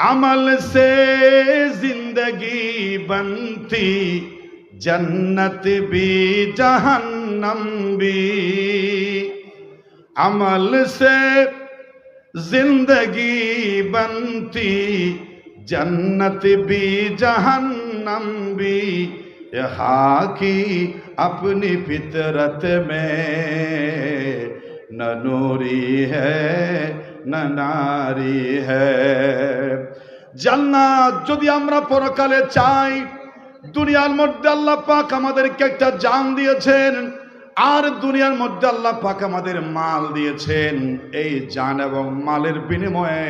अमल से जिंदगी बनती जन्नत भी जहन्नम भी अमल से जिंदगी बनती जन्नत भी जहन्नम भी यहाँ की अपनी फितरत में न नूरी है न নারী হ্যায় জান্নাত যদি আমরা পরকালে চাই, দুনিয়ার মধ্যে আল্লাহ পাক আমাদেরকে একটা জান দিয়েছেন, আর দুনিয়ার মধ্যে আল্লাহ পাক আমাদের মাল দিয়েছেন। এই জান এবং মালের বিনিময়ে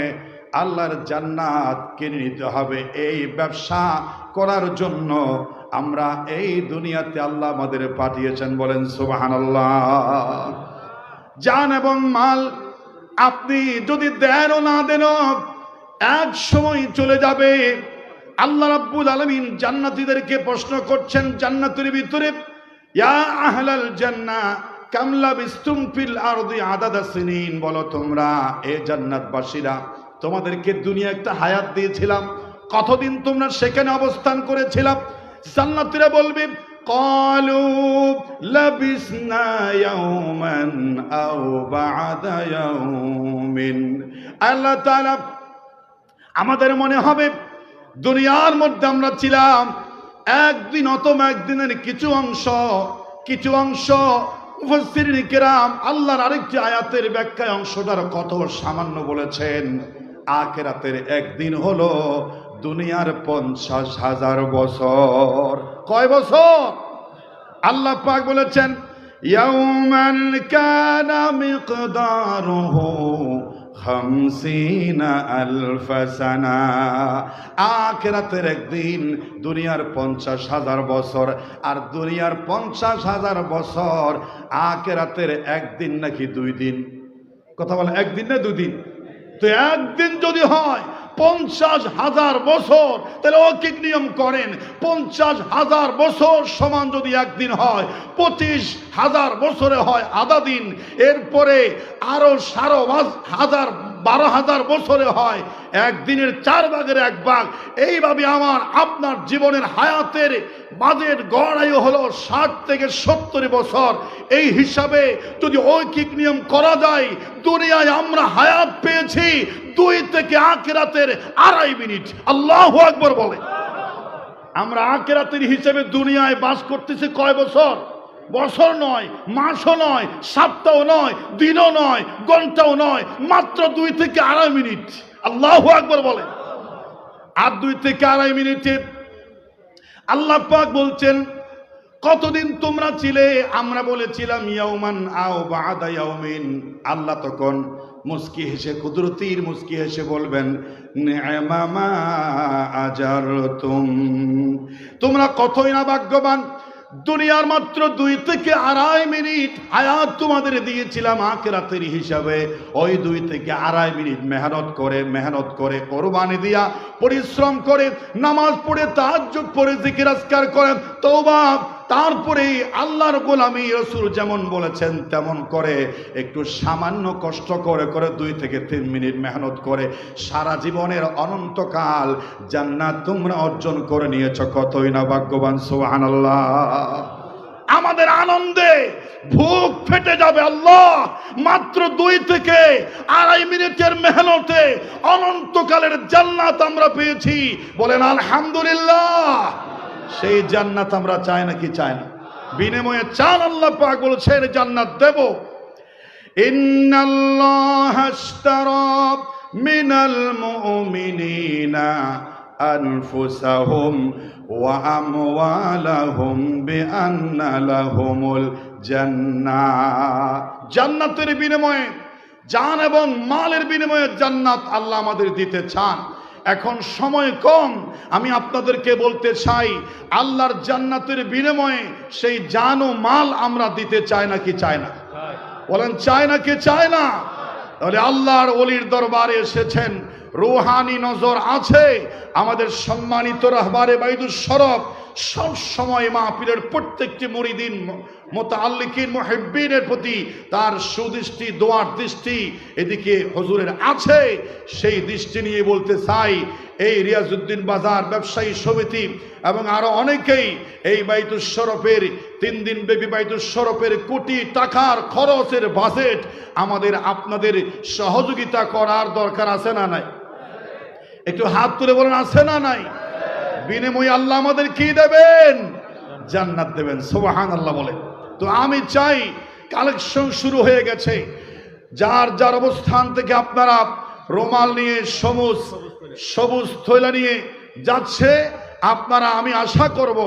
আল্লাহর জান্নাত কিনে নিতে হবে। এই ব্যবসা করার জন্য আমরা এই দুনিয়াতে আল্লাহ আমাদের পাঠিয়েছেন বলেন সুবহানাল্লাহ। জান এবং মাল আপনি যদি দেন না দেন, এক সময় চলে যাবে। আল্লাহ রাব্বুল আলামিন জান্নাতীদেরকে প্রশ্ন করছেন জান্নাতের ভিতরে, ইয়া আহলাল জান্নাহ কামলা বিস্তুম ফিল আরদি আদাদা সিনিন? বলো তোমরা, এ জান্নাতবাসীরা, তোমাদেরকে দুনিয়া একটা হায়াত দিয়েছিলাম। কতদিন তোমরা সেখানে অবস্থান করেছিলাম? জান্নাতীরা বলবে قالوا لبسنا يوما أو بعد يوم আল্লাহ তাআলা আমাদের মনে হবে দুনিয়ার মধ্যে আমরা ছিলাম একদিন অথবা একদিনের কিছু অংশ কিছু অংশ মুফাসসিরিন কেরাম আল্লাহর আরেকটি আয়াতের ব্যাখ্যায় অংশটার কত সামান্য বলেছেন আখেরাতের একদিন হলো দুনিয়ার পঞ্চাশ হাজার বছর। কয় বছর? আল্লাহ পাক বলেছেন, ইয়াউমান কানা মিকদারুহু খামসিনা আলফ সানা। আখিরাতের একদিন দুনিয়ার পঞ্চাশ হাজার বছর আর দুনিয়ার পঞ্চাশ হাজার বছর আখিরাতের একদিন নাকি দুই দিন? কথা বলে, একদিন না দুই দিন তো একদিন যদি হয় পঞ্চাশ হাজার বছর। তাহলে অকিক নিয়ম করেন? পঞ্চাশ হাজার বছর সমান যদি একদিন হয়, পঁচিশ হাজার বছরে হয় আধা দিন, এরপরে আরও সারো হাজার বারো হাজার বছরে হয়, একদিনের চার ভাগের এক ভাগ। এইভাবে আমার, আপনার জীবনের হায়াতের বাজেট গড়াই হলো ষাট থেকে সত্তর বছর। এই হিসাবে যদি ঐকিক নিয়ম করা যায়, দুনিয়ায় আমরা হায়াত পেয়েছি দুই থেকে আকেরাতের আড়াই মিনিট। আল্লাহ আকবর বলে। আমরা আকেরাতের হিসেবে দুনিয়ায় বাস করতেছি কয় বছর? বছর নয়, মাসও নয় সপ্তাহ নয়, দিনও নয়, ঘন্টাও নয়, মাত্র দুই থেকে আড়াই মিনিট। আল্লাহ আকবর বলে। আর দুই থেকে আড়াই মিনিটে আল্লাহ পাক বলছেন, কতদিন তোমরা ছিলে? আমরা বলেছিলাম, ইয়াউমান আও বাদা ইয়াউমিন। আল্লাহ তখন মুস্কি হেসে, কুদরতির মুস্কি হেসে বলবেন আজার তোমরা কতই না ভাগ্যবান দুনিয়ার মাত্র দুই থেকে আড়াই মিনিট আয়াত তোমাদের দিয়েছিলাম আখেরাতের হিসাবে। ওই দুই থেকে আড়াই মিনিট মেহনত করে মেহনত করে, কোরবানি দিয়া পরিশ্রম করে, নামাজ পড়ে তাহাজ করে জিকিরাজ করেন তৌবা তারপরে আল্লাহর গোলামি রসুল যেমন বলেছেন তেমন করে, একটু সামান্য কষ্ট করে করে দুই থেকে তিন মিনিট মেহনত করে, সারা জীবনের অনন্তকাল জান্নাত তোমরা অর্জন করে নিয়েছ, কতই না ভাগ্যবান সোহান আমাদের আনন্দে ভুক ফেটে যাবে আল্লাহ, মাত্র দুই থেকে আড়াই মিনিটের মেহনতে অনন্তকালের জান্নাত আমরা পেয়েছি। বলেন, আলহামদুলিল্লাহ। সেই জান্নাত আমরা চাই নাকি চাই না। বিনিময়ে চান আল্লাহ পাক বলছেন, জান্নাত দেব। মিনাল মুমিনিনা আনফুসাহুম ওয়া আমওয়ালাহুম বিআন্না লাহুমুল জান্নাহ জান্নাতের বিনিময়ে জান এবং মালের বিনিময়ে জান্নাত আল্লাহ আমাদের দিতে চান। এখন সময় কম। আমি আপনাদেরকে বলতে চাই, আল্লাহর জান্নাতের বিনিময়ে সেই জান ও মাল আমরা দিতে চাই নাকি চাই না? বলেন চায় না চায় না? তাহলে আল্লাহর অলির দরবারে এসেছেন। রুহানি নজর আছে। আমাদের সম্মানিত রহবারে বাইদুর সরব সব সময় মাহফিলের প্রত্যেকটি মুরিদিন মোতাল্লিকিন মুহিব্বিনের প্রতি তার সুদৃষ্টি, দোয়ার দৃষ্টি এদিকে হজুরের আছে। সেই দৃষ্টি নিয়ে বলতে চাই, এই রিয়াজউদ্দিন বাজার ব্যবসায়ী সমিতি এবং আরও অনেকেই এই বাইতুল শরফের তিন দিন ব্যাপী বাইতুল শরফের কোটি টাকার খরচের বাজেট আমাদের আপনাদের সহযোগিতা করার দরকার আছে না নাই? একটু হাত তুলে বলেন, আছে না নাই? বিনিময়ে আল্লাহ আমাদের কি দেবেন? জান্নাত দেবেন সোবাহান আল্লাহ বলে। তো আমি চাই কালেকশন শুরু হয়ে গেছে। যার যার অবস্থান থেকে আপনারা রোমাল নিয়ে, সবুজ সবুজ থৈলা নিয়ে যাচ্ছে, আপনারা আমি আশা করব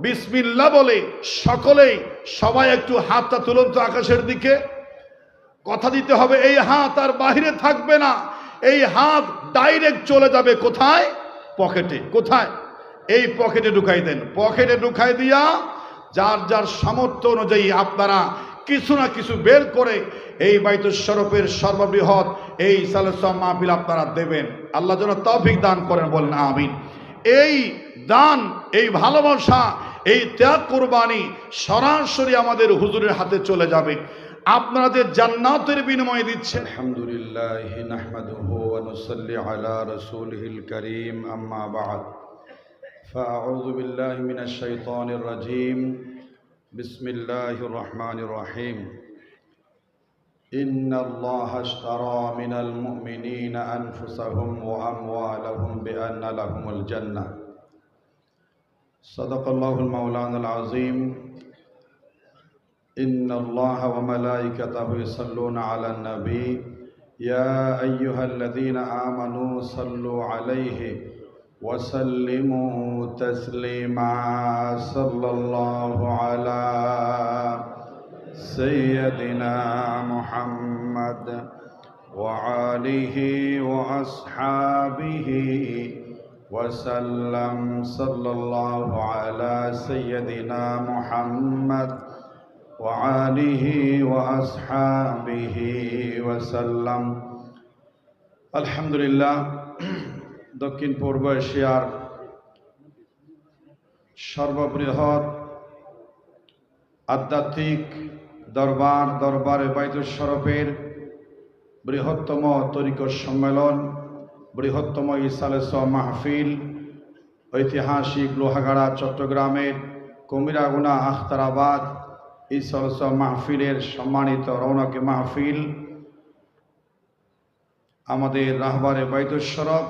বিসমিল্লা বলে সকলেই সবাই একটু হাতটা তুলন্ত আকাশের দিকে। কথা দিতে হবে, এই হাত আর বাহিরে থাকবে না। এই হাত ডাইরেক্ট চলে যাবে কোথায়? পকেটে। কোথায়? এই পকেটে ঢুকাই দেন। পকেটে ঢুকাই দিয়া যার যার সামর্থ্য অনুযায়ী আপনারা কিছু না কিছু বের করে এই বাইতুল স্বরূপের সর্ববৃহৎ এই সালসম মাহফিল আপনারা দেবেন। আল্লাহ যেন তফিক দান করেন, বলেন আমিন। এই দান, এই ভালোবাসা, এই ত্যাগ কোরবানি সরাসরি আমাদের হুজুরের হাতে চলে যাবে। আপনাদের জান্নাতের বিনিময়ে দিচ্ছেন। আলহামদুলিল্লাহ আলা রাসূলিহিল কারীম, আম্মা বা'দ। فأعوذ بالله من الشيطان الرجيم. بسم الله الرحمن الرحيم. إن الله اشترى من المؤمنين أنفسهم وأموالهم بأن لهم الجنة. صدق الله المولان العظيم. إن الله وملائكته يصلون على النبي. يا أيها الذين آمنوا صلوا عليه وسلموا تسليما صلى الله على سيدنا محمد وعاله وأصحابه وسلم صلى الله على سيدنا محمد وعاله وأصحابه وسلم. الحمد لله. দক্ষিণ পূর্ব এশিয়ার সর্ববৃহৎ আধ্যাত্মিক দরবার, দরবারে বাইতুল শরফের বৃহত্তম তরিকর সম্মেলন, বৃহত্তম ইসালেস মাহফিল, ঐতিহাসিক লোহাগাড়া চট্টগ্রামের কুমিরাগুনা আখতারাবাদ ইসলস মাহফিলের সম্মানিত রৌনকে মাহফিল, আমাদের রাহবারে বাইতুস্বরফ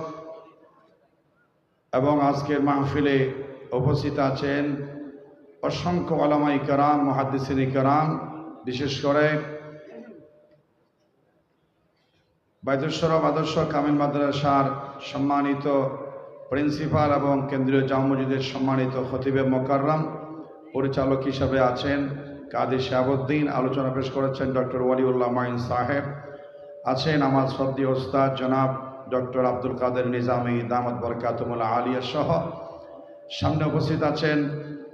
এবং আজকের মাহফিলে উপস্থিত আছেন অসংখ্য আলামাই কারাম মহাদিসিনী কারাম, বিশেষ করে বাইতুস্বরফ আদর্শ কামিল মাদ্রাসার সম্মানিত প্রিন্সিপাল এবং কেন্দ্রীয় জামা মসজিদের সম্মানিত খতিবে মোকাররম পরিচালক হিসাবে আছেন কাদি শাহাবুদ্দিন। আলোচনা পেশ করেছেন ডক্টর ওয়ালিউল্লাহ মাইন সাহেব। আছেন আমার শ্রদ্ধী ওস্তাদ জনাব ডক্টর আব্দুল কাদের নিজামী দামদ বরকাতুমুল্লাহ আলিয়া সহ সামনে উপস্থিত আছেন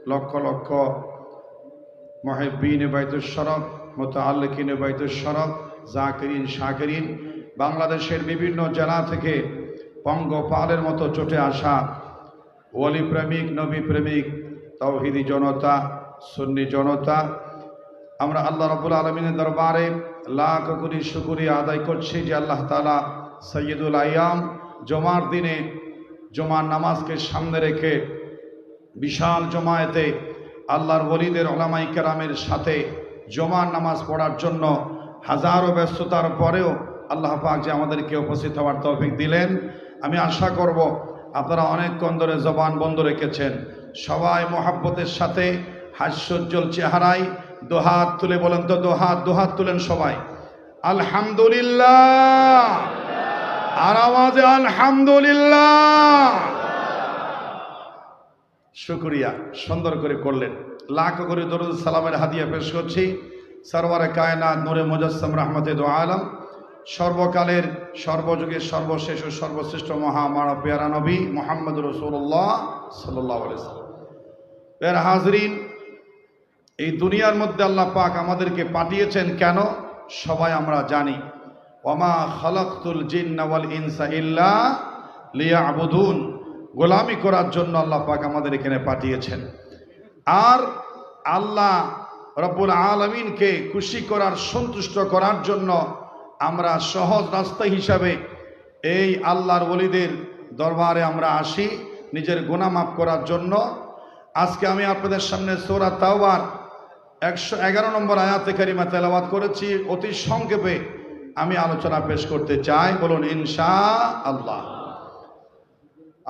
লক্ষ লক্ষ মহেবিন বাইতুসরফ মতো আল্লেকিন বাইতুসরফ জাকিরিন, শাকিরিন, বাংলাদেশের বিভিন্ন জেলা থেকে পঙ্গপালের মতো চটে আসা ওয়ালি প্রেমিক, নবী প্রেমিক, তৌহিদি জনতা, সুন্নি জনতা, আমরা আল্লাহ রবুল আলমিনের দরবারে লাখ কোটি শুকুরিয়া আদায় করছি যে আল্লাহ তালা সৈয়দুল আয়াম, জমার দিনে জমার নামাজকে সামনে রেখে বিশাল জমায়েতে আল্লাহর বলিদের ওলামাই কেরামের সাথে জমার নামাজ পড়ার জন্য হাজারো ব্যস্ততার পরেও আল্লাহ পাক যে আমাদেরকে উপস্থিত হওয়ার তৌফিক দিলেন। আমি আশা করব আপনারা অনেকক্ষণ ধরে জবান বন্ধ রেখেছেন। সবাই মোহাব্বতের সাথে হাস্যোজ্জ্বল চেহারায় দোহাত তুলে বলেন তো দোহাত দোহাত তুলেন সবাই। আলহামদুলিল্লাহ। আর আওয়াজে আলহামদুলিল্লাহ। শুক্রিয়া, সুন্দর করে করলেন। লাখ করে দরুদ সালামের হাদিয়া পেশ করছি। সরওয়ারে কায়নাত নূরে মুজাসম রহমতে দো আলম। সর্বকালের সর্বযুগের সর্বশেষ ও সর্বশ্রেষ্ঠ মহামানব পেয়ারা নবী মোহাম্মদ রসুল্লাহ সাল্লাহ পেয়ারা হাজরিন, এই দুনিয়ার মধ্যে আল্লাহ পাক আমাদেরকে পাঠিয়েছেন কেন? সবাই আমরা জানি। ওমা খালাকুল জিন্নাওয়াল ইনসা ইল্লা লিয়াবুদুন। গোলামি করার জন্য আল্লাহ পাক আমাদের এখানে পাঠিয়েছেন। আর আল্লাহ রব্বুল আলমিনকে খুশি করার, সন্তুষ্ট করার জন্য আমরা সহজ রাস্তা হিসাবে এই আল্লাহর ওলিদের দরবারে আমরা আসি নিজের গুনাহ মাফ করার জন্য। আজকে আমি আপনাদের সামনে সোরা তাওবার একশো এগারো নম্বর আয়াতে কারিমা তেলাবাদ করেছি। অতি সংক্ষেপে আমি আলোচনা পেশ করতে চাই, বলুন ইনশা আল্লাহ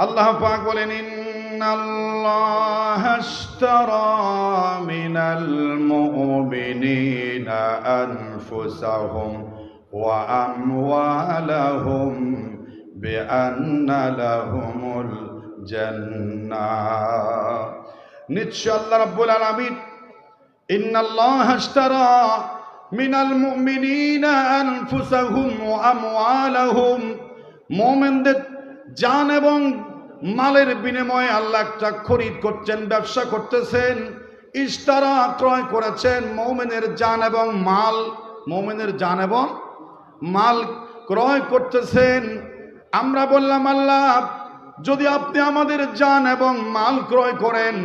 আল্লাহ পাক বলেন, ইন্নাল্লাহ আশতারা মিনাল মুমিনিনা আনফুসাহুম ওয়া আমওয়ালাহুম বিআন্না লাহুমুল জান্নাহ নিশ্চয় আল্লাহ রাব্বুল আলামিন, ইন্নাল্লাহ আশতারা মিনাল মুমিনিনা আনফুসাহুম ওয়া মুমিনদের জান এবং মালের বিনিময়ে আল্লাহ একটা খরিদ করছেন, ব্যবসা করতেছেন। ইস্তারা ক্রয় করেছেন মৌমেনের জান এবং মাল। মৌমেনের জান এবং মাল ক্রয় করতেছেন। আমরা বললাম, আল্লাহ, যদি আপনি আমাদের জান এবং মাল ক্রয় করেন,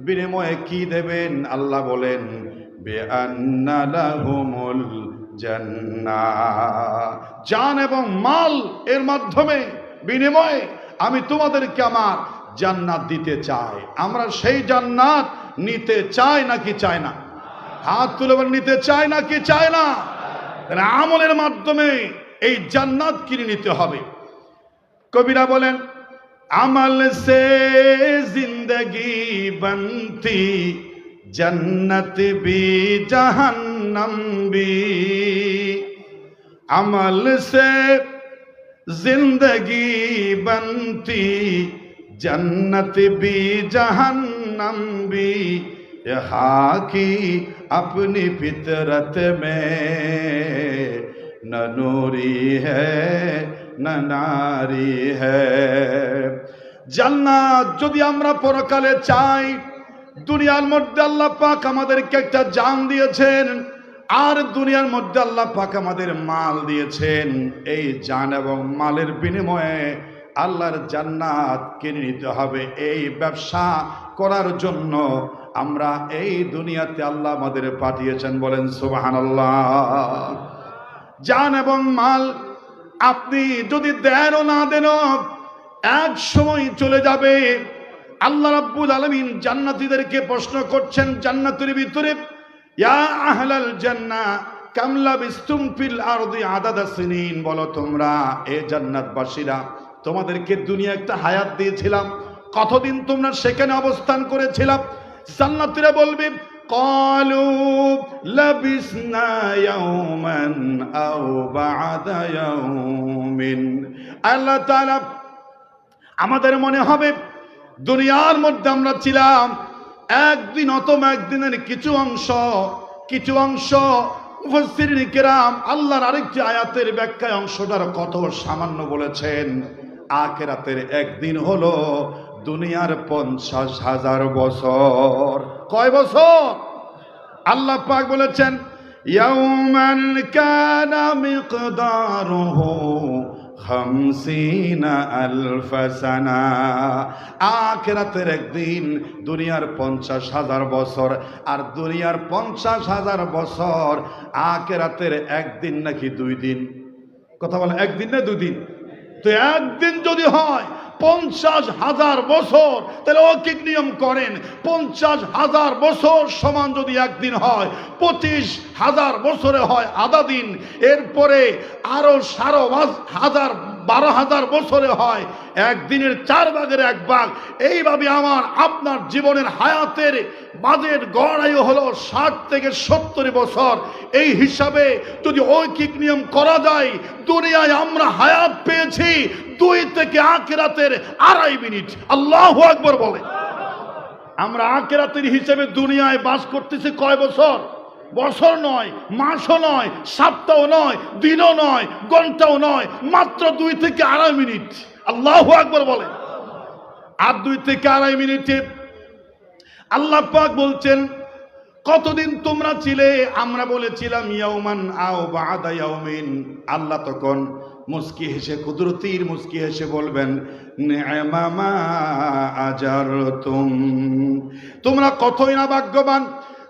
বিনিময়ে কি দেবেন? আল্লাহ বলেন জান এবং মাল এর মাধ্যমে, বিনিময়ে আমি তোমাদেরকে আমার জান্নাত দিতে চাই। আমরা সেই জান্নাত নিতে চাই নাকি চাই না? হাত তুলে নিতে চাই নাকি চাই না? আমলের মাধ্যমে এই জান্নাত কিনে নিতে হবে। কবিরা বলেন, আমল সে জিন্দগি বনতি জন্নত বি জাহান্নম বি আমল সে जिंदगी बनती जन्नत भी जहन्नम भी यहाँ की अपनी फितरत में न नूरी है न नारी है জান্নাত যদি আমরা পরকালে চাই দুনিয়ার মধ্যে আল্লাহ পাক আমাদেরকে একটা জান দিয়েছেন, আর দুনিয়ার মধ্যে আল্লাহ পাক আমাদের মাল দিয়েছেন। এই জান এবং মালের বিনিময়ে আল্লাহর জান্নাত কিনে নিতে হবে। এই ব্যবসা করার জন্য আমরা এই দুনিয়াতে আল্লাহ আমাদের পাঠিয়েছেন বলেন সুবাহান জান এবং মাল আপনি যদি দেনও না দেন এক সময় চলে যাবে। আল্লাহ রাব্বুল আলমিন জান্নাতিদেরকে প্রশ্ন করছেন জান্নাতের ভিতরে, ইয়া আহলাল জান্না কামলা বিস্তুম আর দুই আদাদা বলো তোমরা, এ জান্নাতবাসীরা, তোমাদেরকে দুনিয়া একটা হায়াত দিয়েছিলাম। কতদিন তোমরা সেখানে অবস্থান করেছিলাম? জান্নাতিরা বলবে, কলু লাবিসনা ইয়াউমান আও বা'দা ইয়াউমিন। আল্লাহ তাআলা আমাদের মনে হবে দুনিয়ার মধ্যে আমরা ছিলাম। একদিন অথবা একদিনের কিছু অংশ কিছু অংশ মুফাসসিরিন কেরাম আল্লাহর আরেকটি আয়াতের ব্যাখ্যায় অংশটার কত সামান্য বলেছেন। আখেরাতের একদিন হলো দুনিয়ার পঞ্চাশ হাজার বছর। কয় বছর? আল্লাহ পাক বলেছেন, ইয়াউমান কানা মিকদারুহু আখেরাতের একদিন দুনিয়ার পঞ্চাশ হাজার বছর, আর দুনিয়ার পঞ্চাশ হাজার বছর আখেরাতের একদিন নাকি দুই দিন? কথা বলে একদিন না দুই দিন তো একদিন যদি হয় পঞ্চাশ হাজার বছর, তাহলে অকিক নিয়ম করেন, পঞ্চাশ হাজার বছর সমান যদি একদিন হয়, পঁচিশ হাজার বছরে হয় আধা দিন, এরপরে আরও সারো হাজার বারো হাজার বছরে হয়, একদিনের চার ভাগের এক ভাগ। এইভাবে আমার আপনার জীবনের হায়াতের বাজেট গড়াই হলো ষাট থেকে সত্তর বছর। এই হিসাবে যদি ঐকিক নিয়ম করা যায়, দুনিয়ায় আমরা হায়াত পেয়েছি দুই থেকে আকেরাতের আড়াই মিনিট। আল্লাহ আকবর বলে। আমরা আকেরাতের হিসেবে দুনিয়ায় বাস করতেছি কয় বছর? বছর নয়, মাসও নয়, সপ্তাহ নয়, দিনও নয়, ঘন্টাও নয়, মাত্র দুই থেকে আড়াই মিনিট। আল্লাহ আকবর বলে আর দুই থেকে আড়াই মিনিটে আল্লাহ পাক বলছেন, কতদিন তোমরা ছিলে? আমরা বলেছিলাম, ইয়াউমান আও বাদা ইয়াউমিন। আল্লাহ তখন মুস্কি হেসে, কুদরতির মুস্কি হেসে বলবেন আজারতুম। তোমরা কতই না ভাগ্যবান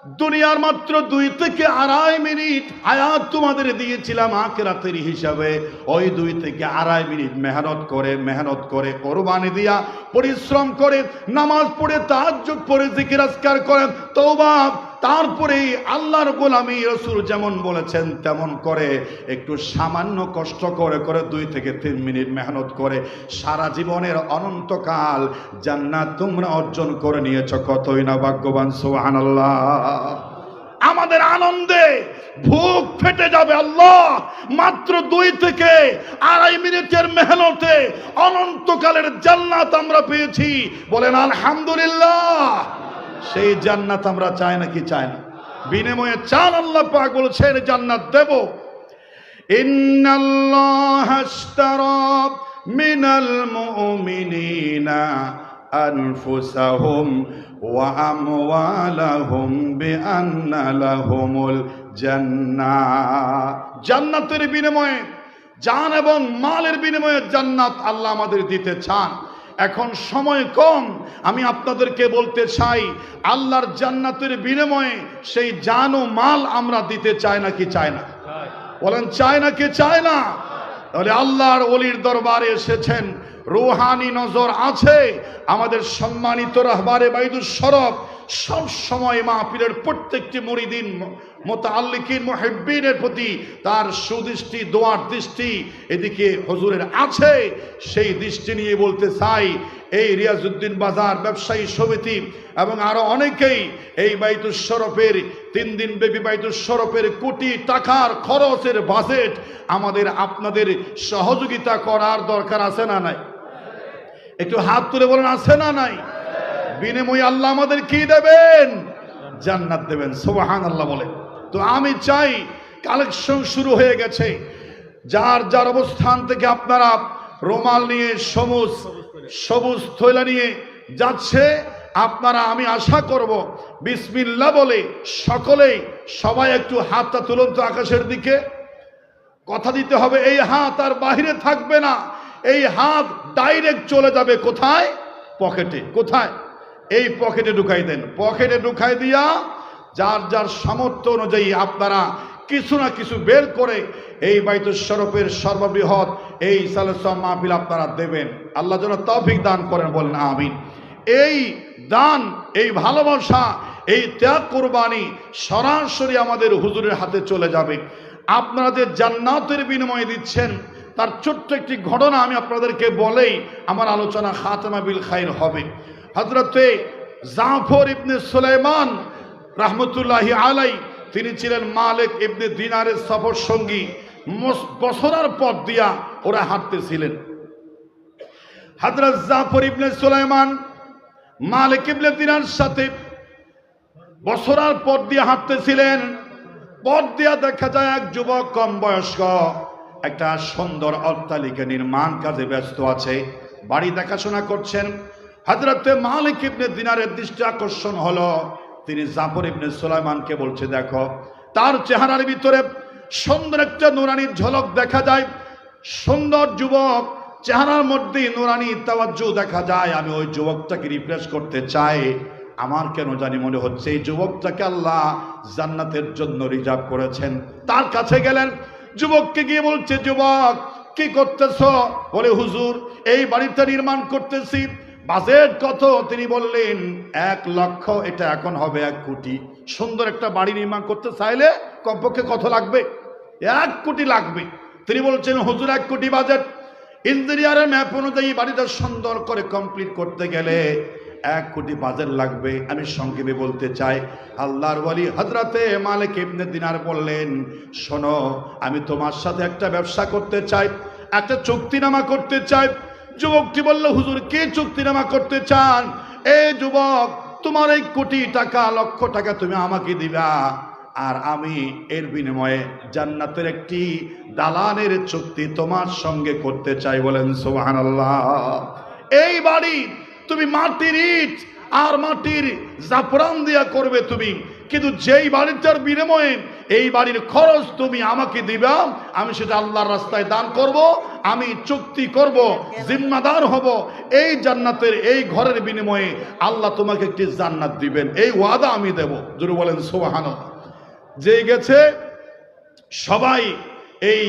দুনিয়ার মাত্র দুই থেকে আড়াই মিনিট আয়াত তোমাদের দিয়েছিলাম আখেরাতের হিসাবে। ওই দুই থেকে আড়াই মিনিট মেহনত করে মেহনত করে, কোরবানি দিয়া পরিশ্রম করে, নামাজ পড়ে, তাহাজ্জুদ পড়ে, জিকির আজকার করেন, তওবা তারপরে আল্লাহর গোলামি রসুল যেমন বলেছেন তেমন করে, একটু সামান্য কষ্ট করে করে দুই থেকে তিন মিনিট মেহনত করে সারা জীবনের অনন্তকাল জান্নাত তোমরা অর্জন করে নিয়েছ। কতই না ভাগ্যবান সোহান আমাদের আনন্দে ভুক ফেটে যাবে আল্লাহ। মাত্র দুই থেকে আড়াই মিনিটের মেহনতে অনন্তকালের জান্নাত আমরা পেয়েছি। বলেন, আলহামদুলিল্লাহ। সেই জান্নাত আমরা চাই নাকি চাই না? বিনিময়ে চান আল্লাহ পাক বলছেন জান্নাত দেব। মিনাল মুমিনিনা আনফুসাহুম ওয়া আমওয়ালাহুম বিআন্না জান্নাতের বিনিময়ে জান এবং মালের বিনিময়ে জান্নাত আল্লাহ আমাদের দিতে চান। এখন সময় কম। আমি আপনাদেরকে বলতে চাই আল্লাহর জান্নাতের বিনিময়ে সেই জান ও মাল আমরা দিতে চাই না কি চায় না? বলেন চায় না কি চায় না? তাহলে আল্লাহর অলির দরবারে এসেছেন রুহানি নজর আছে। আমাদের সম্মানিত রাহবারে বাইদুর সরব সব সময় মাহফিলের প্রত্যেকটি মরিদিন মোতাল্লিকিন মুহিব্বিনের প্রতি তার সুদৃষ্টি, দোয়ার দৃষ্টি এদিকে হুজুরের আছে। সেই দৃষ্টি নিয়ে বলতে চাই, এই রিয়াজউদ্দিন বাজার ব্যবসায়ী সমিতি এবং আরও অনেকেই এই বাইতুল শরফের তিন দিন ব্যাপী বাইতুল শরফের কোটি টাকার খরচের বাজেট আমাদের আপনাদের সহযোগিতা করার দরকার আছে না নাই? একটু হাত তুলে বলেন, আছে না নাই? বিনিময়ে আল্লাহ আমাদের কি দেবেন? জান্নাত দেবেন সুবহান আল্লাহ বলে তো আমি চাই কালেকশন শুরু হয়ে গেছে। যার যার অবস্থান থেকে আপনারা রোমাল নিয়ে, সবুজ সবুজ থৈলা নিয়ে যাচ্ছে, আপনারা, আমি আশা করব বিসমিল্লা বলে সকলেই সবাই একটু হাতটা তুলুন তো আকাশের দিকে। কথা দিতে হবে, এই হাত আর বাহিরে থাকবে না। এই হাত ডাইরেক্ট চলে যাবে কোথায়? পকেটে। কোথায়? এই পকেটে ঢুকাই দেন। পকেটে ঢুকাই দিয়া যার যার সামর্থ্য অনুযায়ী আপনারা কিছু না কিছু বের করে এই বাইতুল শরফের সর্ববৃহৎ এই সালসম মাহফিল আপনারা দেবেন। আল্লাহ যেন তৌফিক দান করেন, বলেন আমিন। এই দান, এই ভালোবাসা, এই ত্যাগ কোরবানি সরাসরি আমাদের হুজুরের হাতে চলে যাবে। আপনারা যে জান্নাতের বিনিময়ে দিচ্ছেন তার ছোট্ট একটি ঘটনা আমি আপনাদেরকে বলেই আমার আলোচনা খাতেমা বিল খাইর হবে। হজরতে জাফর ইবনে সুলাইমান রহমতুল্লাহি আলাই, তিনি ছিলেন মালিক ইবনে দিনারের সফর সঙ্গী। বছরার পথ দিয়া ওরা হাঁটতেছিলেন। হজরত জাফর ইবনে সুলাইমান মালিক ইবনে দিনার সাথে বছরার পথ দিয়ে হাঁটতেছিলেন। পথ দিয়া দেখা যায় এক যুবক কম বয়স্ক। একটা সুন্দর অট্টালিকা নির্মাণ কাজে ব্যস্ত আছে। বাড়ি দেখাশোনা করছেন। হাজরতে মালিক ইবনে দিনারের দৃষ্টি আকর্ষণ হলো। তিনি জাফর ইবনে সুলাইমানকে বলছে, দেখো, তার চেহারার ভিতরে সুন্দর একটা নুরানির ঝলক দেখা যায়। সুন্দর যুবক, চেহারার মধ্যে নুরানি তাওয়াজ্জু দেখা যায়। আমি ওই যুবকটাকে রিপ্লেস করতে চাই। আমার কেন জানি মনে হচ্ছে, এই যুবকটাকে আল্লাহ জান্নাতের জন্য রিজার্ভ করেছেন। তার কাছে গেলেন। যুবককে গিয়ে বলছে, যুবক, কি করতেছ? বলে, হুজুর, এই বাড়িটা নির্মাণ করতেছি। বাজেট কত? তিনি বললেন, এক লক্ষ, এটা এখন হবে এক কোটি। সুন্দর একটা বাড়ি নির্মাণ করতে চাইলে কমপক্ষে কত লাগবে? এক কোটি লাগবে। তিনি বলছেন, হুজুর, এক কোটি বাজেট। ইঞ্জিনিয়ারের ম্যাপ অনুযায়ী বাড়িটা সুন্দর করে কমপ্লিট করতে গেলে এক কোটি বাজার লাগবে। আমি সংক্ষেপে বলতে চাই, আল্লাহর ওয়ালি হজরতে মালিক ইবনে দিনার বললেন, শোনো, আমি তোমার সাথে একটা ব্যবসা করতে চাই, একটা চুক্তিনামা করতে চাই। যুবকটি বলল, হুজুর, কে চুক্তিনামা করতে চান? এই যুবক, তোমার এই কোটি টাকা, লক্ষ টাকা তুমি আমাকে দিবা, আর আমি এর বিনিময়ে জান্নাতের একটি দালানের চুক্তি তোমার সঙ্গে করতে চাই। বলেন সোহান এই বাড়ি তুমি মাটির ইট আর মাটির জাফরান দিয়া করবে তুমি। কিন্তু যেই বাড়িটার বিনিময়ে এই বাড়ির খরচ তুমি আমাকে দিবা, আমি সেটা আল্লাহর রাস্তায় দান করব, আমি চুক্তি করব, জিম্মাদার হব। এই জান্নাতের এই ঘরের বিনিময়ে আল্লাহ তোমাকে একটি জান্নাত দিবেন। এই ওয়াদা আমি দেব। যদি বলেন সোহান যে গেছে, সবাই এই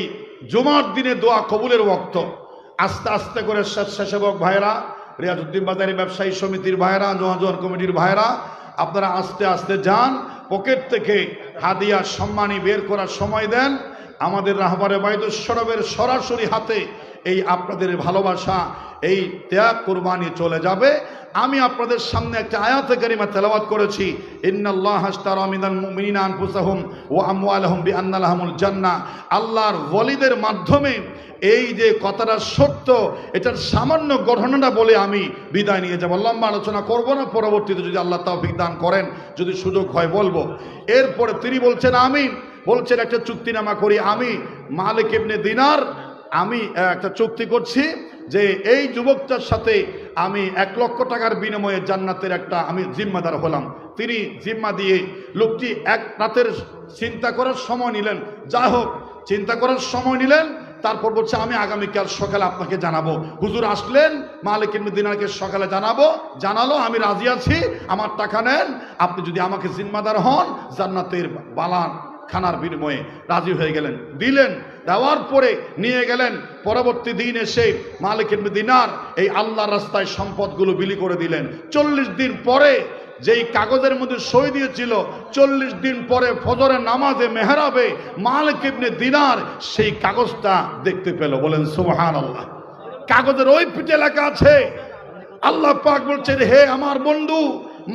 জুমার দিনে দোয়া কবুলের ওক্ত আস্তে আস্তে করে স্বেচ্ছাসেবক ভাইরা রিয়াজুদ্দিন বাজারি ব্যবসায়ী সমিতির ভাইরা জোয়াজোয়ার কমিটির ভাইরা আপনারা আস্তে আস্তে যান, পকেট থেকে হাদিয়া, সম্মানী বের করার সময় দেন। আমাদের রাহবারে বাইদুসরবের সরাসরি হাতে এই আপনাদের ভালোবাসা, এই ত্যাগ কোরবানি চলে যাবে। আমি আপনাদের সামনে একটা আয়াতে কারিমা তেলাওয়াত করেছি। ইন্নাল্লাহ হাসতারা আল্লাহর ওয়ালিদের মাধ্যমে এই যে কথাটা সত্য, এটার সামান্য ঘটনাটা বলে আমি বিদায় নিয়ে যাব। লম্বা আলোচনা করব না, পরবর্তীতে যদি আল্লাহ তৌফিক দান করেন, যদি সুযোগ হয় বলব। এরপরে তিনি বলছেন আমি বলছেন একটা চুক্তিনামা করি, আমি মালিক ইবনে দিনার আমি একটা চুক্তি করছি যে এই যুবকটার সাথে আমি এক লক্ষ টাকার বিনিময়ে জান্নাতের একটা আমি জিম্মাদার হলাম। তিনি জিম্মা দিয়ে লোকটি এক রাতের চিন্তা করার সময় নিলেন। যাই হোক, চিন্তা করার সময় নিলেন, তারপর বলছে, আমি আগামীকাল সকালে আপনাকে জানাব। হুজুর আসলেন, মালিক দিনারকে সকালে জানাব, জানালো, আমি রাজি আছি, আমার টাকা নেন, আপনি যদি আমাকে জিম্মাদার হন, জান্নাতের বালান খানার বিনিময়ে রাজি হয়ে গেলেন। দিলেন, দেওয়ার পরে নিয়ে গেলেন। পরবর্তী দিন এসে মালিক ইবনে দিনার এই আল্লাহর রাস্তায় সম্পদগুলো বিলি করে দিলেন। চল্লিশ দিন পরে যেই কাগজের মধ্যে সই দিয়েছিল, চল্লিশ দিন পরে ফজরের নামাজে মেহরাবে মালিক ইবনে দিনার সেই কাগজটা দেখতে পেল। বলেন সুবহান আল্লাহ কাগজের ওই পিঠে লেখা আছে, আল্লাহ পাক বলছেন, হে আমার বন্ধু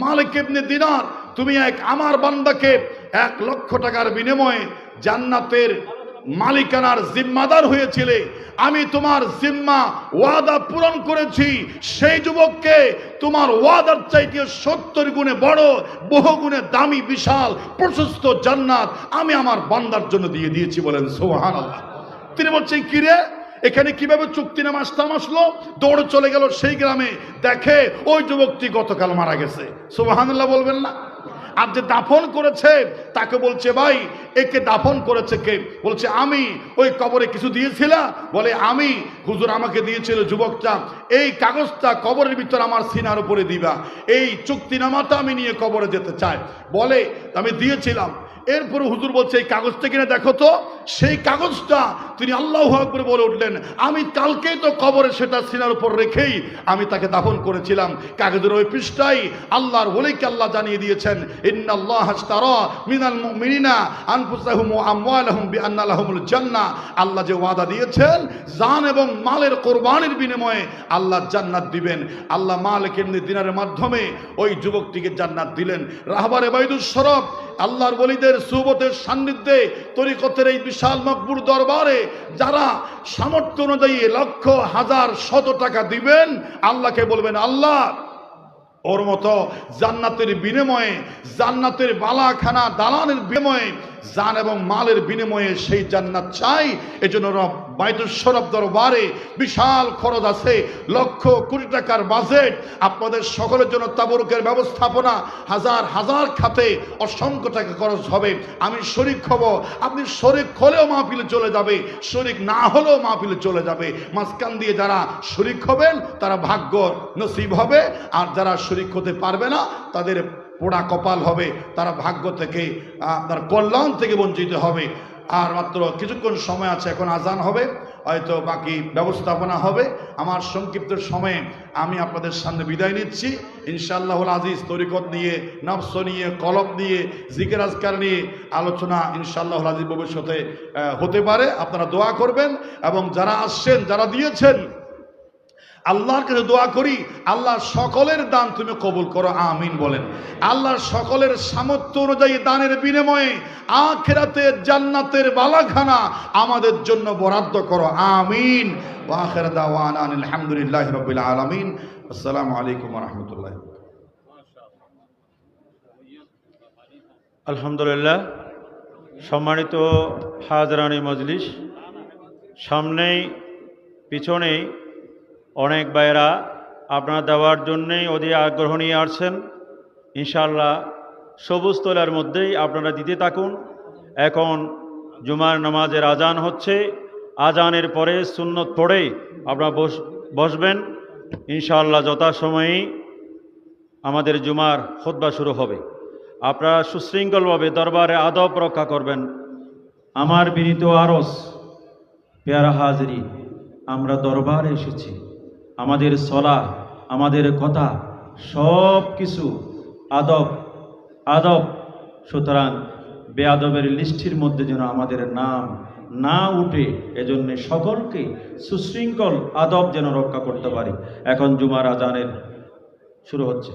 মালিক ইবনে দিনার তুমি এক আমার বান্দাকে এক লক্ষ টাকার বিনিময়ে জান্নাতের মালিকানার জিম্মাদার হয়েছিলে। আমি তোমার জিম্মা ওয়াদা পূরণ করেছি। সেই যুবককে তোমার ওয়াদার চাইতে সত্তর গুণে বড়, বহু গুণে দামি, বিশাল, প্রশস্ত জান্নাত আমি আমার বান্দার জন্য দিয়ে দিয়েছি বলেন সোহান তিনি বলছেন কিরে এখানে কীভাবে চুক্তি নামা আসতাম আসলো? দৌড়ে চলে গেল সেই গ্রামে। দেখে ওই যুবকটি গতকাল মারা গেছে। সুবাহান্লাহ বলবেন না? আর যে দাফন করেছে, তাকে বলছে, ভাই, একে দাফন করেছে কে? বলছে, আমি ওই কবরে কিছু দিয়েছিলাম বলে, আমি, হুজুর আমাকে দিয়েছিল যুবকটা, এই কাগজটা কবরের ভিতর আমার সিনার উপরে দিবা, এই চুক্তি চুক্তিনামাটা আমি নিয়ে কবরে যেতে চাই। বলে, আমি দিয়েছিলাম। এরপরে হুজুর বলছে, এই কাগজটা কিনে দেখো তো। সেই কাগজটা তিনি আল্লাহ আকবর বলে উঠলেন, আমি কালকেই তো কবরে সেটা সিনার উপর রেখেই আমি তাকে দাফন করেছিলাম। কাগজের ওই পৃষ্ঠাই আল্লাহর ওলিকে আল্লাহ জানিয়ে দিয়েছেন, ইন্নাল্লাহ মিনাল আল্লাহ যে ওয়াদা দিয়েছেন, জান এবং মালের কোরবানির বিনিময়ে আল্লাহ জান্নাত দিবেন। আল্লাহ মালিক এমনি দিনারের মাধ্যমে ওই যুবকটিকে জান্নাত দিলেন। রাহবার বাইদুস সরব আল্লাহর বলিদের সুবতের সান্নিধ্যে তরিকতের এই বিশাল মকবুর দরবারে যারা সামর্থ্য অনুযায়ী লক্ষ, হাজার, শত টাকা দিবেন, আল্লাহকে বলবেন, আল্লাহ, ওর মতো জান্নাতের বিনিময়ে, জান্নাতের বালাখানা দালানের বিনিময়ে জান এবং মালের বিনিময়ে সেই জান্নাত চাই। এজন্য রব বাইতুসরব দরবারে বিশাল খরচ আছে, লক্ষ কোটি টাকার বাজেট আপনাদের সকলের জন্য তাবরুকের ব্যবস্থাপনা হাজার হাজার খাতে অসংখ্য টাকা খরচ হবে। আমি শরিক হব, আপনি শরিক হলেও মাহফিলে চলে যাবে, শরিক না হলেও মাহফিলে চলে যাবে। মাঝখান দিয়ে যারা শরিক হবেন, তারা ভাগ্য নসিব হবে। আর যারা শরিক হতে পারবে না, তাদের পোড়া কপাল হবে, তারা ভাগ্য থেকে আপনার কল্যাণ থেকে বঞ্চিত হবে। আর মাত্র কিছুক্ষণ সময় আছে, এখন আজান হবে, হয়তো বাকি ব্যবস্থাপনা হবে। আমার সংক্ষিপ্ত সময়ে আমি আপনাদের সামনে বিদায় নিচ্ছি। ইনশাআল্লাহুল আজিজ, তরিকত নিয়ে, নফস নিয়ে, কলব নিয়ে জিকের আজকার নিয়ে আলোচনা ইনশাআল্লাহুল আজিজ ভবিষ্যতে হতে পারে। আপনারা দোয়া করবেন এবং যারা আসছেন, যারা দিয়েছেন আল্লাহর কাছে দোয়া করি, আল্লাহ সকলের দান তুমি কবুল করো, আমিন বলেন। আল্লাহর সকলের সামর্থ্য অনুযায়ী দানের বিনিময়ে আখেরাতে জান্নাতের বালাখানা আমাদের জন্য বরাদ্দ করো, আমিন। দাওয়ান আলহামদুলিল্লাহ রবিল আলমিন। আসসালামু আলাইকুম রহমতুল্লাহ আলহামদুলিল্লাহ, সম্মানিত হাজরানি মজলিস, সামনেই, পিছনেই অনেক ভাইয়েরা আপনার দেওয়ার জন্যেই অধি আগ্রহ নিয়ে আসছেন। ইনশাআল্লাহ সবুজ তলার মধ্যেই আপনারা দিতে থাকুন। এখন জুমার নামাজের আজান হচ্ছে। আজানের পরে সুন্নত পড়ে আপনারা বস, বসবেন। ইনশাআল্লাহ যথাসময়েই আমাদের জুমার খোদবা শুরু হবে। আপনারা সুশৃঙ্খলভাবে দরবারে আদব রক্ষা করবেন। আমার বিনীত আরস, পেয়ারা হাজরি, আমরা দরবারে এসেছি। আমাদের সলা, আমাদের কথা, সব কিছু আদব আদব। সুতরাং বেআদবের লিস্টির মধ্যে যেন আমাদের নাম না উঠে, এজন্য সকলকে সুশৃঙ্খল আদব যেন রক্ষা করতে পারি। এখন জুমার আজানের শুরু হচ্ছে।